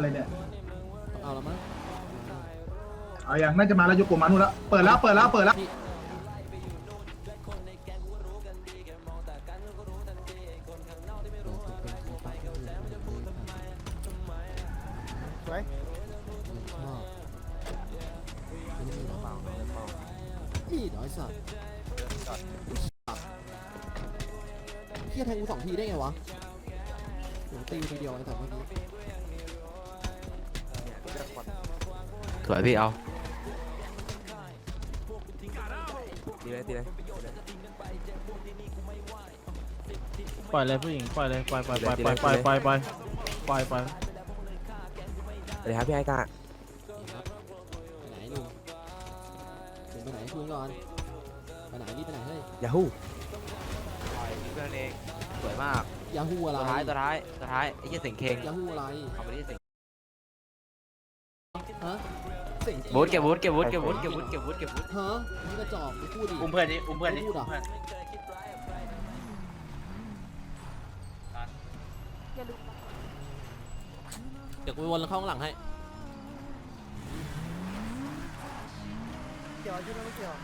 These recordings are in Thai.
อะไรเนี่ย เอาละมั้งเอาอย่างน่าจะมาแล้วโยโกมานุแล้ว เปิดแล้ว เปิดแล้ว เปิดแล้วพี่สวยนี่น้อยสัตว์เฮียแทงกูสองทีได้ไงวะโหตีทีเดียวไอ้สัตว์เมื่อกี้ วยพี่เอาตีเลยตีเลยปล่อยเลยผู้หญิงปล่อยเลยปล่อยปล่อยปล่อยปล่อยปล่อยปล่อยปล่อยปล่อยปล่อยสวัสดีครับพี่ไอ้กานี่ครับไปไหนหนุ่มหนุ่มไปไหนชวนก่อนไปไหนรีบไปไหนเฮ้ยยาฮูเพื่อนเองสวยมากยาฮูอะไรตัวท้ายตัวท้ายตัวท้ายไอ้เหี้ยเสิงเคงยาฮูอะไรเอาไปที่เสิงฮะเสียง บูทเก็บบูทเก็บบูทเก็บบูทเก็บบูทเก็บบูทเก็บบูทฮะนี่กระจอกไม่พูดดิอุ้มเพื่อนนี้อุ้มเพื่อนนี้พูดเหรอเดี๋ยวกูไปวนเข้าข้างหลังให้ เกี่ยวชื่อไม่เกี่ยว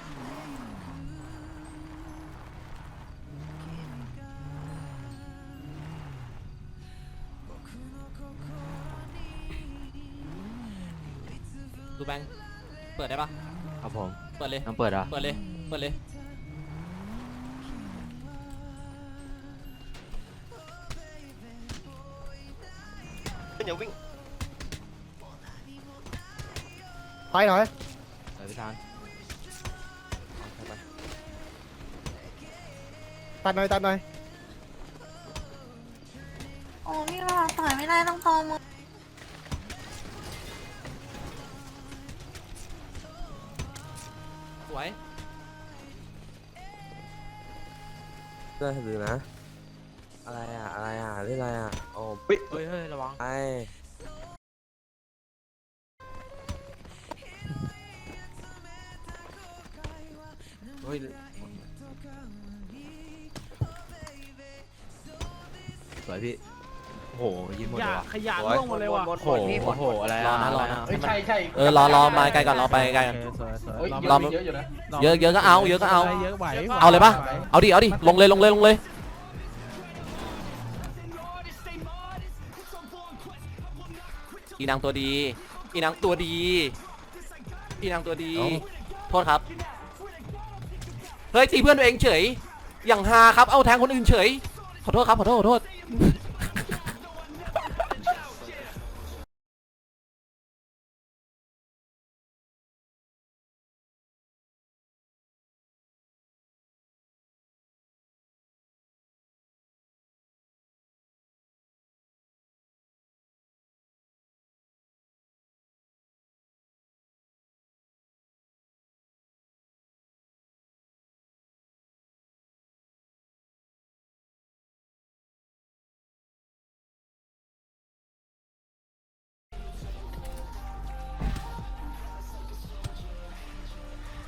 ดูแบงค์เปิดได้ปะครับผมเปิดเลย ต้องเปิดเหรอะเปิดเลย เปิดเลยอย่าวิ่งไปหน่อยสวยพี่ทานตัดหน่อยตัดหน่อยโอ้พี่เราต่อยไม่ได้ต้องตอมือ สวยเพื่อนถือนะ อะไรอะ อะไรอะเรื่องอะไรอะโอ้เฮ้ยเฮ้ยเฮ้ยระวัง ไอเฮ้ย สวยพี่ โอ้โหยิงหมดขเลยยะว่ะขยะร่วงหมดเลยว่ะโอ้โหโอ้โหอะไรรออะนะรอนะเฮ้ยใช่ใช่เออรอรอมาไกลก่อนรอไปไกลโอก่อนเคสวยสวยเฮ้ยรอบเยรออะบเยอะอยู่นะรบเยอะเยอะก็เอาเยอะก็เอาเยอะไหวเอาเลยปะเอาดิเอาดิลงเลยลงเลยลงเลยอีนางตัวดีอีนางตัวดีอีนางตัวดีโทษครับเฮ้ยตีเพื่อนตัวเองเฉยอย่างฮาครับเอาแทงคนอื่นเฉยขอโทษครับขอโทษขอโทษ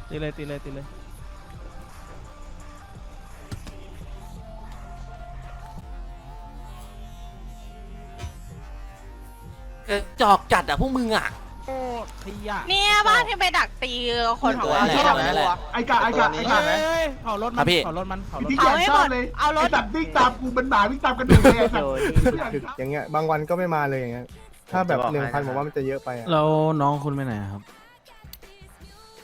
ตีเลยตีเลยตีเลยเออจอกจัดอะพวกมึงอะ โอ้ขยะเนี่ยบ้านที่ไปดักตีคนของเราตัวแหละที่เราตัวแหละตัวไอ้กาไอ้กาไอ้กาเฮ้ยเผารถครัมันบพี่ เผารถมันเผารถพี่มันแกชอบเลยเอารถไอ้สัตว์วิ่งตามกูเป็นหมาวิ่งตามกระดูกเลยไอ้สัตว์อย่างเงี้ยบางวันก็ไม่มาเลยอย่างเงี้ยถ้าแบบหนึ่งพันผมว่ามันจะเยอะไปอะแล้วน้องคุณไปไหนครับ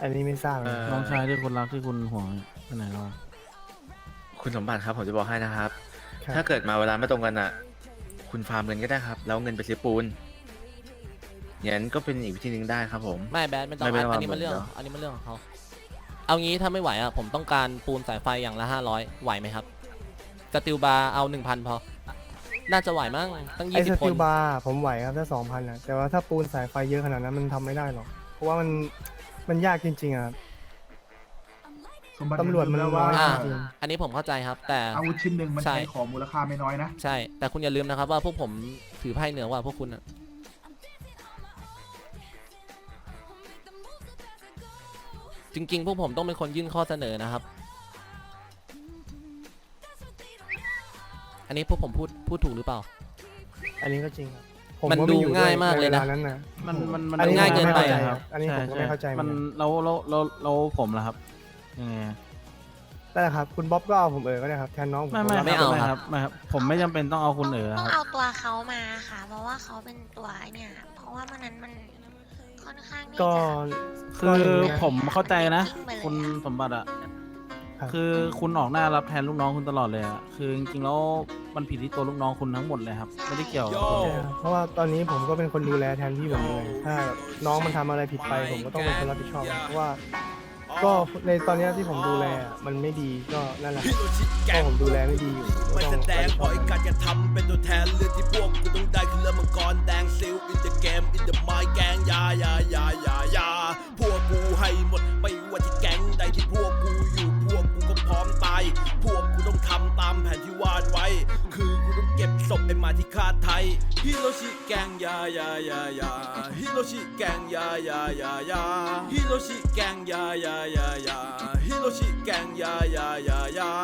อันนี้ไม่ทราบเหมือนกันน้องชายที่คุณรักที่คุณห่วงไปไหนแล้วอะคุณสมบัติครับผมจะบอกให้นะครับ ครับ ถ้าเกิดมาเวลาไม่ตรงกันอะ คุณฟาร์มเงินก็ได้ครับ แล้วเงินไปซื้อปูนอย่างนั้นก็เป็นอีกวิธีหนึ่งได้ครับผม ไม่แบดไม่ต้องไม่ไม่อันนี้ไม่มันเรื่องเดี๋ยวอันนี้มันเรื่องของเขาเอางี้ถ้าไม่ไหวอะผมต้องการปูนสายไฟอย่างละห้าร้อยไหวไหมครับสติลบาร์เอาหนึ่งพันพอ น่าจะไหวมั้งตั้งไอ้ยี่สิสบคติน ลบาร์ผมไหวครับถ้าสองพันอะแต่ว่าถ้าปูนสายไฟเยอะขนาดนั้นมันทำไม่ได้หรอก เพราะว่ามัน มันยากจริงๆอะครับสมบัติตำรวจมันแล้วว่าน้อยอ่า จริง อันนี้ผมเข้าใจครับ แต่ อาวุธชิ้นหนึ่งมันใช่ ใช้ของมูลค่าไม่น้อยนะ ใช่ แต่คุณอย่าลืมนะครับว่าพวกผมถือไพ่เหนือกว่าพวกคุณอะจริงๆ พวกผมต้องเป็นคนยื่นข้อเสนอนะครับ อันนี้พวกผมพูดพูดถูกหรือเปล่า อันนี้ก็จริงครับ ผมมันก็ไอยู่ดูง่ายมากเลยนะ ใวนั้นนะมันมันมันอันนี้ง่ายเกินไปผมม่อะ ข้าใจครับอันนี้ผมก็ไม่เข้าใจเหมืมัอนนกันเราเราเราเราผมล่ะครับยังไงอะได้ครับคุณบ๊อบก็เอาผมเออก็ได้ครับแทนน้องผมไม่ไม่ผไม่รับเอาไม่คครัรับบไม่ครับ ผมไม่จำเป็นต้องเอาคุณเอ๋อต้องครับ เอาตัวเขามาค่ะ เพราะว่าเขาเป็นตัวเนี่ย เพราะว่ามันนั้นมันค่อนข้างที่ก็ จะคือผมเข้าใจนะทิ้งไปเลยอะคุณสมบัติอะครับ คือคุณออกหน้ารับแทนลูกน้องคุณตลอดเลยอะคือจริงๆแล้ว มันผิดที่ตัวลูกน้องคุณทั้งหมดเลยครับ ไม่ได้เกี่ยวกับคุณใช่ครับเพราะว่าตอนนี้ผมก็เป็นคนดูแลแทนพี่ผมเลยถ้าน้องมันทำอะไรผิดไปผมก็ต้องเป็นคนรับผิดชอบ เพราะว่า ก็ในตอนเนี้ยที่ผมดูแลอะมันไม่ดีก็นั่นแหละครับก็ผมดูแลไม่ดีอยู่ก็ไม่ต้องแสรับดผิงดชปอล่อบยการกระทำเป็นตัวแทนเรื่องที่พวกกูต้องได้คือเรื่องมังกรแดงซิลอินเดอะเกมอินเดอะไมแกงยายายายายาพวกกูให้หมดไม่ว่าที่แก๊งใดที่พวกกูอยู่พวกกูก็พร้อมตายพวกกูต้องทำตามแผนที่วาดไว้ คือกูต้องเก็บศพไอมาที่ฆ่าไทยฮิโรชิแกงยายายายาฮิโรชิแกงยายายายาฮิโรชิแกงยายายายาฮิโรชิแกงยายายายา